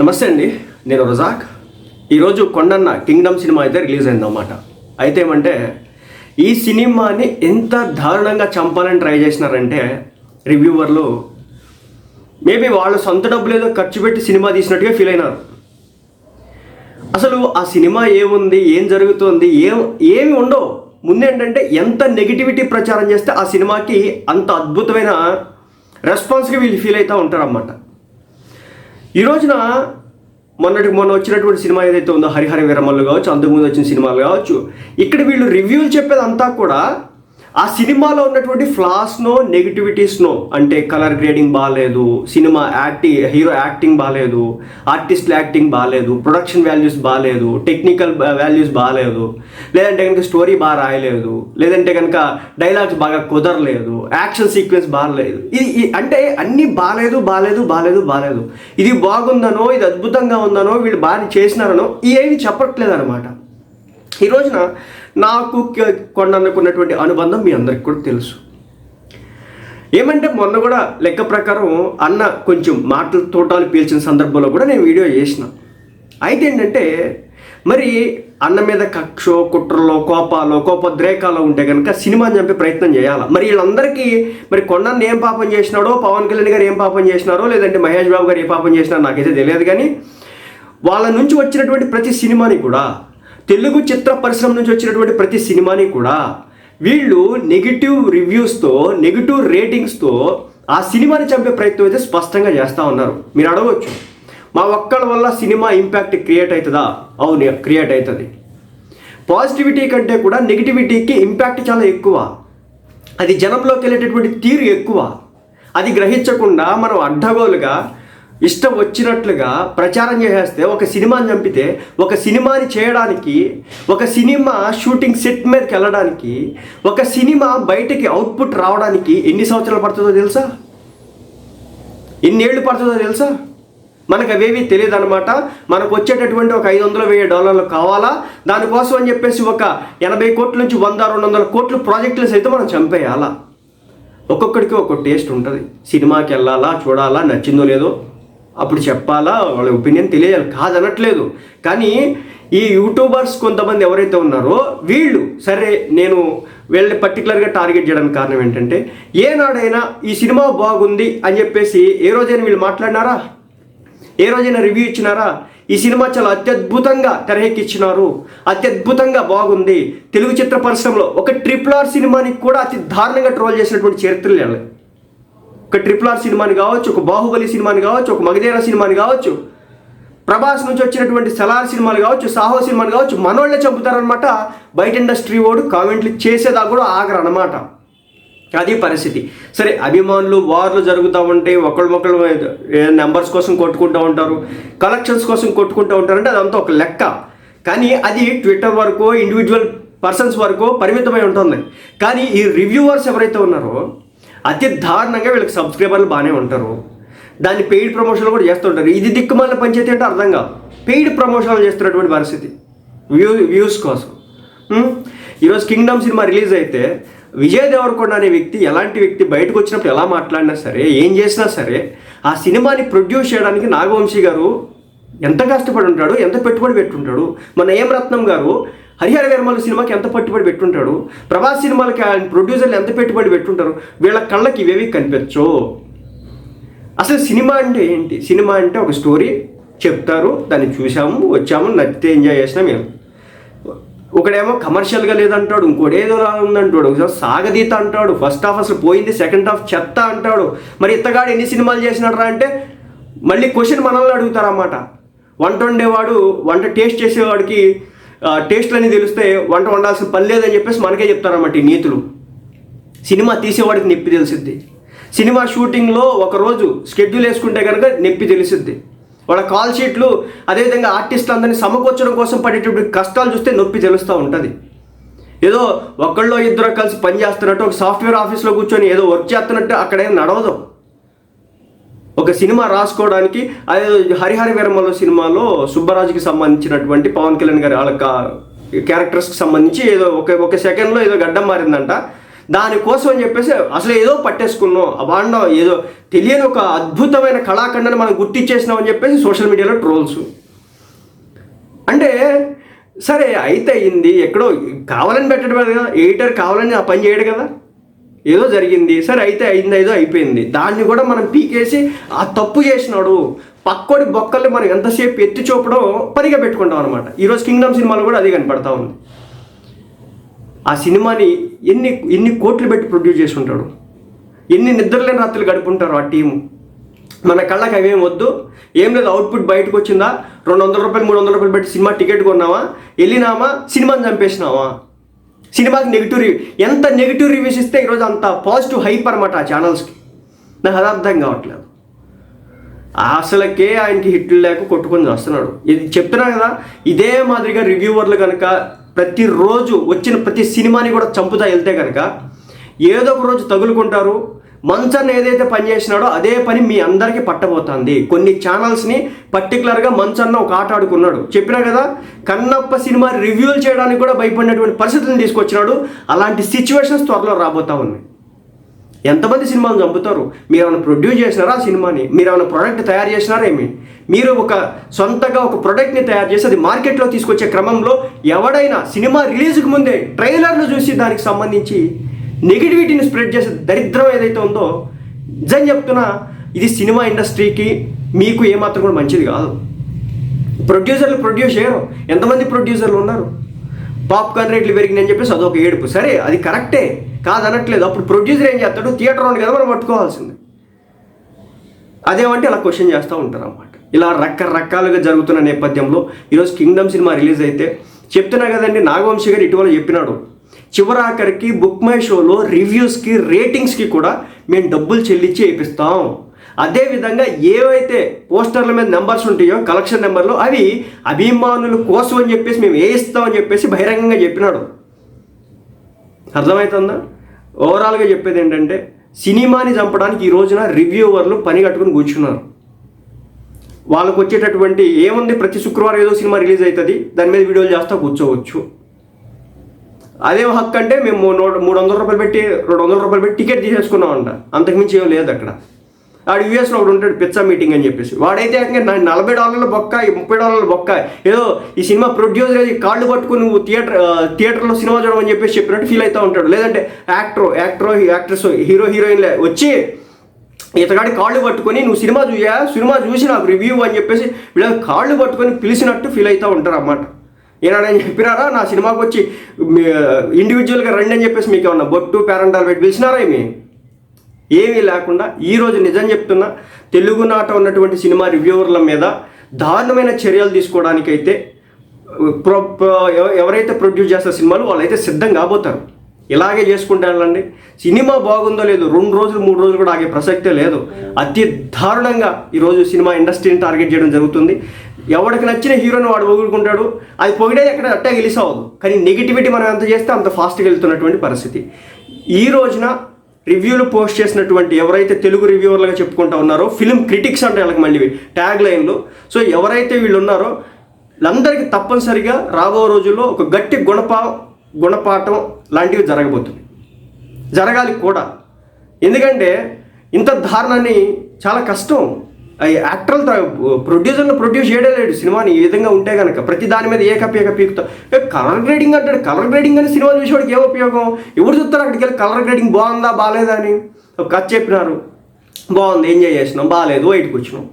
నమస్తే అండి నేను రజాక్. ఈరోజు కొండన్న కింగ్డమ్ సినిమా అయితే రిలీజ్ అయిందన్నమాట. అయితే ఏమంటే ఈ సినిమాని ఎంత దారుణంగా చంపాలని ట్రై చేసినారంటే రివ్యూవర్లు మేబీ వాళ్ళ సొంత డబ్బులు ఏదో ఖర్చు పెట్టి సినిమా తీసినట్టుగా ఫీల్ అయినారు. అసలు ఆ సినిమా ఏముంది ఏం జరుగుతుంది ఏం ఏమి ఉండవు. ముందేంటంటే ఎంత నెగిటివిటీ ప్రచారం చేస్తే ఆ సినిమాకి అంత అద్భుతమైన రెస్పాన్స్గా వీళ్ళు ఫీల్ అవుతూ ఉంటారన్నమాట. ఈ రోజున మొన్నటి మొన్న వచ్చినటువంటి సినిమా ఏదైతే ఉందో హరిహర విరమల్లు కావచ్చు అంతకుముందు వచ్చిన సినిమాలు కావచ్చు ఇక్కడ వీళ్ళు రివ్యూలు చెప్పేది అంతా కూడా ఆ సినిమాలో ఉన్నటువంటి ఫ్లాస్నో నెగిటివిటీస్నో అంటే కలర్ గ్రేడింగ్ బాగాలేదు సినిమా యాక్టింగ్ హీరో యాక్టింగ్ బాగాలేదు ఆర్టిస్ట్ యాక్టింగ్ బాగాలేదు ప్రొడక్షన్ వాల్యూస్ బాగాలేదు టెక్నికల్ వాల్యూస్ బాగాలేదు లేదంటే కనుక స్టోరీ బాగా రాయలేదు లేదంటే కనుక డైలాగ్స్ బాగా కుదరలేదు యాక్షన్ సీక్వెన్స్ బాగాలేదు ఇది అంటే అన్నీ బాగాలేదు బాగాలేదు బాగాలేదు బాగాలేదు ఇది బాగుందనో ఇది అద్భుతంగా ఉందనో వీళ్ళు బాగా చేసినారనో ఏమి చెప్పట్లేదు అనమాట ఈ రోజున నాకు కొండన్నకున్నటువంటి అనుబంధం మీ అందరికి కూడా తెలుసు. ఏమంటే మొన్న కూడా లెక్క ప్రకారం అన్న కొంచెం మాటలు తోటాలు పీల్చిన సందర్భంలో కూడా నేను వీడియో చేసిన. అయితే ఏంటంటే మరి అన్న మీద కక్షో కుట్రలో కోపాలో కోపోద్రేకాలో ఉంటే కనుక సినిమాని చంపే ప్రయత్నం చేయాలి? మరి వీళ్ళందరికీ మరి కొండన్న ఏం పాపం చేసినాడో పవన్ కళ్యాణ్ గారు ఏం పాపం చేసినారో లేదంటే మహేష్ బాబు గారు ఏ పాపం చేసినారో నాకైతే తెలియదు కానీ వాళ్ళ నుంచి వచ్చినటువంటి ప్రతి సినిమాని కూడా తెలుగు చిత్ర పరిశ్రమ నుంచి వచ్చినటువంటి ప్రతి సినిమాని కూడా వీళ్ళు నెగిటివ్ రివ్యూస్తో నెగిటివ్ రేటింగ్స్తో ఆ సినిమాని చంపే ప్రయత్నం అయితే స్పష్టంగా చేస్తూ ఉన్నారు. మీరు అడగవచ్చు మా ఒక్కళ్ళ వల్ల సినిమా ఇంపాక్ట్ క్రియేట్ అవుతుందా? అవును క్రియేట్ అవుతుంది. పాజిటివిటీ కంటే కూడా నెగిటివిటీకి ఇంపాక్ట్ చాలా ఎక్కువ. అది జనంలోకి వెళ్ళేటటువంటి తీరు ఎక్కువ. అది గ్రహించకుండా మనం అడ్డగోలుగా ఇష్టం వచ్చినట్లుగా ప్రచారం చేసేస్తే ఒక సినిమాని చంపితే ఒక సినిమాని చేయడానికి ఒక సినిమా షూటింగ్ సెట్ మీదకి వెళ్ళడానికి ఒక సినిమా బయటకి అవుట్పుట్ రావడానికి ఎన్ని సంవత్సరాలు పడుతుందో తెలుసా? ఎన్నేళ్ళు పడుతుందో తెలుసా? మనకు అవేవి తెలియదు అనమాట మనకు వచ్చేటటువంటి ఒక ఐదు వందల వెయ్యి డాలర్లు కావాలా? దానికోసం అని చెప్పేసి ఒక ఎనభై కోట్ల నుంచి వంద రెండు వందల కోట్ల ప్రాజెక్టులు సైతం మనం చంపేయాలా? ఒక్కొక్కడికి ఒక్కొక్క టేస్ట్ ఉంటుంది. సినిమాకి వెళ్ళాలా చూడాలా నచ్చిందో లేదో. అప్పుడు చెప్పాలా? వాళ్ళ ఒపీనియన్ తెలియాలి. కాదనట్లేదు. కానీ ఈ యూట్యూబర్స్ కొంతమంది ఎవరైతే ఉన్నారో వీళ్ళు సరే నేను వీళ్ళని పర్టికులర్గా టార్గెట్ చేయడానికి కారణం ఏంటంటే ఏనాడైనా ఈ సినిమా బాగుంది అని చెప్పేసి ఏ రోజైనా వీళ్ళు మాట్లాడినారా? ఏ రోజైనా రివ్యూ ఇచ్చినారా? ఈ సినిమా చాలా అత్యద్భుతంగా తెరకెక్కించినారు అత్యద్భుతంగా బాగుంది. తెలుగు చిత్ర పరిశ్రమలో ఒక ట్రిపుల్ ఆర్ సినిమాని కూడా అతి దారుణంగా ట్రోల్ చేసినటువంటి చరిత్రలు లేవు. ఒక ట్రిపుల్ ఆర్ సినిమాని కావచ్చు ఒక బాహుబలి సినిమాని కావచ్చు ఒక మగధీర సినిమాని కావచ్చు ప్రభాస్ నుంచి వచ్చినటువంటి సలార్ సినిమాలు కావచ్చు సాహో సినిమాలు కావచ్చు మనోళ్ళే చంపుతారనమాట బయట ఇండస్ట్రీ వాడు కామెంట్లు చేసేదా కూడా ఆగరు అనమాట అది పరిస్థితి. సరే అభిమానులు వార్లు జరుగుతూ ఉంటే ఒకళ్ళు ఒకళ్ళు నెంబర్స్ కోసం కొట్టుకుంటూ ఉంటారు కలెక్షన్స్ కోసం కొట్టుకుంటూ ఉంటారంటే అదంతా ఒక లెక్క. కానీ అది ట్విట్టర్ వరకు ఇండివిజువల్ పర్సన్స్ వరకు పరిమితమై ఉంటుంది. కానీ ఈ రివ్యూవర్స్ ఎవరైతే ఉన్నారో అతి దారుణంగా వీళ్ళకి సబ్స్క్రైబర్లు బాగానే ఉంటారు. దాన్ని పెయిడ్ ప్రమోషన్లు కూడా చేస్తుంటారు. ఇది దిక్కుమాలిన పంచాయతీ అంటే అర్థం కాదు. పెయిడ్ ప్రమోషన్లు చేస్తున్నటువంటి పరిస్థితి. వ్యూ వ్యూస్ కోసం. ఈరోజు కింగ్డమ్ సినిమా రిలీజ్ అయితే విజయ్ దేవరకొండ అనే వ్యక్తి ఎలాంటి వ్యక్తి బయటకు వచ్చినప్పుడు ఎలా మాట్లాడినా సరే ఏం చేసినా సరే ఆ సినిమాని ప్రొడ్యూస్ చేయడానికి నాగవంశీ గారు ఎంత కష్టపడి ఉంటాడు ఎంత పెట్టుబడి పెట్టుంటాడు మన ఏం రత్నం గారు హరిహర వీరమల సినిమాకి ఎంత పెట్టుబడి పెట్టుంటాడు? ప్రభాస్ సినిమాలకి ఆయన ప్రొడ్యూసర్లు ఎంత పెట్టుబడి పెట్టుంటారు? వీళ్ళ కళ్ళకి ఇవేవి కనిపించవు. అసలు సినిమా అంటే ఏంటి? సినిమా అంటే ఒక స్టోరీ చెప్తారు దాన్ని చూసాము వచ్చాము నచ్చితే ఎంజాయ్ చేసినాం మేము ఒకడేమో కమర్షియల్గా లేదంటాడు ఇంకోటి ఏదో ఉందంటాడు ఒకసారి సాగదీత అంటాడు ఫస్ట్ హాఫ్ అసలు పోయింది సెకండ్ హాఫ్ చెత్త అంటాడు. మరి ఇత్తగాడు ఎన్ని సినిమాలు చేసినాడ్రా అంటే మళ్ళీ క్వశ్చన్ మనల్ని అడుగుతారన్నమాట. వంట వండేవాడు వంట టేస్ట్ చేసేవాడికి ఆ, టేస్ట్లు తెలిస్తే వంట వండాల్సిన పని లేదని చెప్పేసి మనకే చెప్తారన్నమాట ఈ నీతులు. సినిమా తీసేవాడికి నొప్పి తెలిసిద్ది. సినిమా షూటింగ్లో ఒకరోజు షెడ్యూల్ వేసుకుంటే కనుక నొప్పి తెలిసిద్ది. వాళ్ళ కాల్ షీట్లు అదేవిధంగా ఆర్టిస్టులు అందరినీ సమకూర్చడం కోసం పడేటప్పుడు కష్టాలు చూస్తే నొప్పి తెలుస్తూ ఉంటుంది. ఏదో ఒకళ్ళో ఇద్దరు కలిసి పని చేస్తున్నట్టు ఒక సాఫ్ట్వేర్ ఆఫీస్లో కూర్చొని ఏదో వర్క్ చేస్తున్నట్టు అక్కడేం నడవదు. ఒక సినిమా రాసుకోవడానికి అదే హరిహర వీరమల సినిమాలో సుబ్బరాజుకి సంబంధించినటువంటి పవన్ కళ్యాణ్ గారి వాళ్ళ క్యారెక్టర్స్కి సంబంధించి ఏదో ఒక ఒక సెకండ్లో ఏదో గడ్డం మారిందంట. దానికోసం అని చెప్పేసి అసలు ఏదో పట్టేసుకున్నాం. అబాండం ఏదో తెలియని ఒక అద్భుతమైన కళాఖండని మనం గుర్తించేసినాం అని చెప్పేసి సోషల్ మీడియాలో ట్రోల్స్. అంటే సరే అయితే అయింది. ఎక్కడో కావాలని పెట్టడం కదా. ఎడిటర్ కావాలని ఆ పని చేయడు కదా. ఏదో జరిగింది సరే అయితే అయింది ఏదో అయిపోయింది. దాన్ని కూడా మనం పీకేసి ఆ తప్పు చేసినాడు పక్కోడి బొక్కల్ని మనం ఎంతసేపు ఎత్తి చూపడం పనిగా పెట్టుకుంటాం అనమాట ఈరోజు కింగ్డమ్ సినిమాలో కూడా అదే కనపడతా ఉంది. ఆ సినిమాని ఎన్ని ఎన్ని కోట్లు పెట్టి ప్రొడ్యూస్ చేసి ఉంటాడు ఎన్ని నిద్రలేని రాత్రులు గడుపుంటారు ఆ టీము మన కళ్ళకి అవేం వద్దు. ఏం లేదు అవుట్పుట్ బయటకు వచ్చిందా? రెండు వందల రూపాయలు మూడు వందల రూపాయలు పెట్టి సినిమా టికెట్ కొన్నావా? వెళ్ళినామా? సినిమాని చంపేసినావా? సినిమాకి నెగిటివ్ రివ్యూ ఎంత నెగిటివ్ రివ్యూస్ ఇస్తే ఈరోజు అంత పాజిటివ్ హైప్ అనమాట ఆ ఛానల్స్కి నాకు అది అర్థం కావట్లేదు. అసలకే ఆయనకి హిట్లు లేక కొట్టుకొని వస్తున్నాడు ఇది చెప్తున్నాను కదా ఇదే మాదిరిగా రివ్యూవర్లు కనుక ప్రతిరోజు వచ్చిన ప్రతి సినిమాని కూడా చంపుతా వెళ్తే కనుక ఏదో ఒక రోజు తగులుకుంటారు మంచాన్ని ఏదైతే పని చేసినాడో అదే పని మీ అందరికీ పట్టబోతుంది. కొన్ని ఛానల్స్ని పర్టికులర్గా మంచన్న ఒక ఆట ఆడుకున్నాడు. చెప్పినా కదా కన్నప్ప సినిమా రివ్యూలు చేయడానికి కూడా భయపడినటువంటి పరిస్థితులను తీసుకొచ్చినాడు. అలాంటి సిచ్యువేషన్స్ త్వరలో రాబోతా ఉన్నాయి. ఎంతమంది సినిమాలు చంపుతారు? మీరు ఏమైనా ప్రొడ్యూస్ చేసినారా ఆ సినిమాని? మీరు ఏమైనా ప్రోడక్ట్ తయారు చేసినారా ఏమి? మీరు ఒక సొంతగా ఒక ప్రోడక్ట్ని తయారు చేసి అది మార్కెట్లో తీసుకొచ్చే క్రమంలో ఎవడైనా సినిమా రిలీజ్కి ముందే ట్రైలర్లు చూసి దానికి సంబంధించి నెగిటివిటీని స్ప్రెడ్ చేసే దరిద్రం ఏదైతే ఉందో నిజం చెప్తున్నా ఇది సినిమా ఇండస్ట్రీకి మీకు ఏమాత్రం కూడా మంచిది కాదు. ప్రొడ్యూసర్లు ప్రొడ్యూస్ చేయరు. ఎంతమంది ప్రొడ్యూసర్లు ఉన్నారు? పాప్కార్న్ రేట్లు పెరిగినాయని చెప్పేసి అదొక ఏడుపు. సరే అది కరెక్టే. కాదనట్లేదు. అప్పుడు ప్రొడ్యూసర్ ఏం చేస్తాడు? థియేటర్ ఉంది కదా మనం పట్టుకోవాల్సింది. అదేమంటే అలా క్వశ్చన్ చేస్తూ ఉంటారు అన్నమాట ఇలా రకరకాలుగా జరుగుతున్న నేపథ్యంలో ఈరోజు కింగ్డమ్ సినిమా రిలీజ్ అయితే చెప్తున్నా కదండి నాగవంశీ గారు ఇటీవల చెప్పినాడు. చివరాఖరికి బుక్ మై షోలో రివ్యూస్కి రేటింగ్స్కి కూడా మేము డబ్బులు చెల్లించి వేపిస్తాం. అదేవిధంగా ఏవైతే పోస్టర్ల మీద నెంబర్స్ ఉంటాయో కలెక్షన్ నెంబర్లు అవి అభిమానుల కోసం అని చెప్పేసి మేము వేయిస్తామని చెప్పేసి బహిరంగంగా చెప్పినాడు. అర్థమవుతుందా ఓవరాల్గా చెప్పేది ఏంటంటే సినిమాని చంపడానికి ఈ రోజున రివ్యూవర్లు పని కట్టుకుని కూర్చున్నారు. వాళ్ళకు వచ్చేటటువంటి ఏముంది ప్రతి శుక్రవారం ఏదో సినిమా రిలీజ్ అవుతుంది దాని మీద వీడియోలు చేస్తా కూర్చోవచ్చు. అదే హక్కు అంటే మేము నూట మూడు వందల రూపాయలు పెట్టి రెండు వందల రూపాయలు పెట్టి టికెట్ తీసేసుకున్నాం అంట అంతకుమించి ఏం లేదు అక్కడ. ఆడు యూఎస్లో ఒకడు ఉంటాడు పిచ్చా మీటింగ్ అని చెప్పేసి. వాడైతే ఏకంగా నలభై డాలర్ల బొక్క ముప్పై డాలర్ల బొక్క. ఏదో ఈ సినిమా ప్రొడ్యూసర్ కాళ్ళు పట్టుకుని నువ్వు థియేటర్ థియేటర్లో సినిమా చూడమని చెప్పేసి చెప్పినట్టు ఫీల్ అవుతూ ఉంటాడు. లేదంటే యాక్టర్ యాక్టర్ యాక్ట్రెస్ హీరో హీరోయిన్లే వచ్చి ఇతగాడి కాళ్ళు పట్టుకొని నువ్వు సినిమా చూయా సినిమా చూసి నాకు రివ్యూ అని చెప్పేసి వీళ్ళ కాళ్ళు పట్టుకొని పిలిచినట్టు ఫీల్ అవుతూ ఉంటారు అన్నమాట. ఏనాడని చెప్పినారా? నా సినిమాకి వచ్చి ఇండివిజువల్గా రండి అని చెప్పేసి మీకు ఏమన్నా బొట్టు పేరంటాలు పెట్టి పిలిచినారా ఏమి? ఏమీ లేకుండా ఈరోజు నిజం చెప్తున్నా తెలుగునాట ఉన్నటువంటి సినిమా రివ్యూవర్ల మీద దారుణమైన చర్యలు తీసుకోవడానికైతే ప్రొ ఎవరైతే ప్రొడ్యూస్ చేస్తారు సినిమాలు వాళ్ళైతే సిద్ధం కాబోతారు. ఇలాగే చేసుకుంటానండి సినిమా బాగుందో లేదో రెండు రోజులు మూడు రోజులు కూడా ఆగే ప్రసక్తే లేదు. అతి దారుణంగా ఈరోజు సినిమా ఇండస్ట్రీని టార్గెట్ చేయడం జరుగుతుంది. ఎవరికి నచ్చిన హీరోని వాడు పొగుడుకుంటాడు అది పొగిడేది ఎక్కడ అట్టే గెలిస్ అవ్వదు. కానీ నెగిటివిటీ మనం ఎంత చేస్తే అంత ఫాస్ట్గా వెళ్తున్నటువంటి పరిస్థితి. ఈ రోజున రివ్యూలు పోస్ట్ చేసినటువంటి ఎవరైతే తెలుగు రివ్యూవర్లుగా చెప్పుకుంటా ఉన్నారో ఫిలిం క్రిటిక్స్ అంటే వాళ్ళకి మళ్ళీ ట్యాగ్ లైన్లు సో ఎవరైతే వీళ్ళు ఉన్నారో వీళ్ళందరికీ తప్పనిసరిగా రాబో రోజుల్లో ఒక గట్టి గుణపా గుణపాఠం లాంటివి జరగబోతుంది జరగాలి కూడా. ఎందుకంటే ఇంత దారుణాన్ని చాలా కష్టం. యాక్టర్లు ప్రొడ్యూసర్లు ప్రొడ్యూస్ చేయడం సినిమాని ఈ విధంగా ఉంటే కనుక ప్రతి దాని మీద ఏ కప్ ఏ కప్ కలర్ గ్రేడింగ్ అంటాడు. కలర్ గ్రేడింగ్ అని సినిమా చూసేవాడికి ఏం ఉపయోగం? ఎవరు చూస్తారు అక్కడికి వెళ్ళి కలర్ గ్రేడింగ్ బాగుందా బాగాలేదా అని? ఒక కథ చెప్పినారు. బాగుంది ఎంజాయ్ చేసినాం. బాగాలేదు బయటకు వచ్చినాం.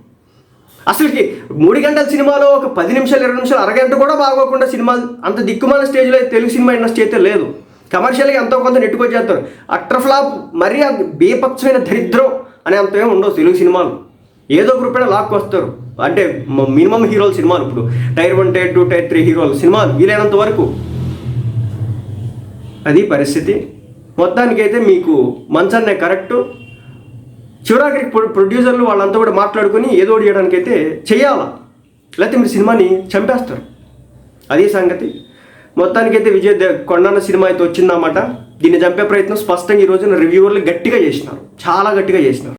అసలుకి మూడు గంటల సినిమాలో ఒక పది నిమిషాలు ఇరవై నిమిషాలు అరగంట కూడా బాగోకుండా సినిమా అంత దిక్కుమాల స్టేజ్లో అయితే తెలుగు సినిమా ఇండస్ట్రీ అయితే లేదు. కమర్షియల్గా ఎంతో కొంత నెట్టుకొచ్చేస్తారు. అట్టర్ ఫ్లాప్ మరీ బీపక్షమైన దరిద్రం అనే అంత ఏమి ఉండవు తెలుగు సినిమాలు. ఏదో ఒక రూపాయలు లాక్కు వస్తారు. అంటే మినిమం హీరోల సినిమాలు ఇప్పుడు. Tier one tier two tier three హీరోల సినిమాలు వీలైనంత వరకు. అది పరిస్థితి. మొత్తానికైతే మీకు మంచన్నే కరెక్టు. చివరాఖరికి ప్రొ- ప్రొడ్యూసర్లు వాళ్ళంతా కూడా మాట్లాడుకుని ఏదో చేయడానికి అయితే చేయాలా లేకపోతే మీరు సినిమాని చంపేస్తారు. అదే సంగతి. మొత్తానికైతే విజయ్ కొండన్న సినిమా అయితే వచ్చిందన్నమాట. దీన్ని చంపే ప్రయత్నం స్పష్టంగా ఈరోజు రివ్యూవర్లు గట్టిగా చేసినారు. చాలా గట్టిగా చేసినారు.